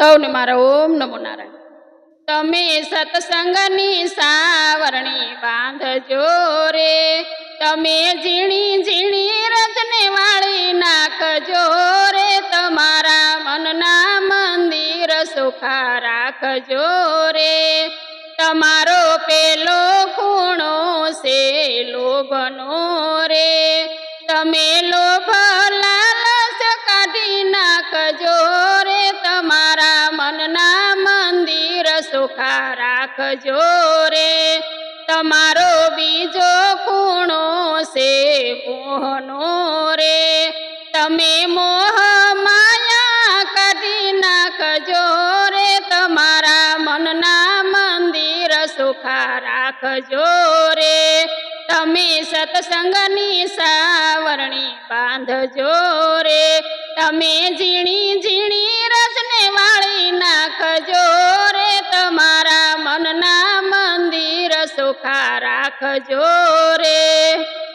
સૌને મારા ઓમ નમો નારાયણ. તમે સત્સંગની સાવરણી બાંધજો રે. તમે ઝીણી ઝીણી રજને વાળી નાખજો રે. તમારા મનના મંદિર સુખા રાખજો રે. તમારો પેલો ખૂણો છે લોભનો રે. તમે લોભ સુખા રાખજો રે. તમારો બીજો ખૂણો છે મોહનો રે. તમે મોહ માયા કાઢી નાખજો રે. તમારા મનના મંદિર સુખા રાખજો રે. તમે સત્સંગની સાવરણી બાંધજો રે. તમે ઝીણી મનના રાખજો રે.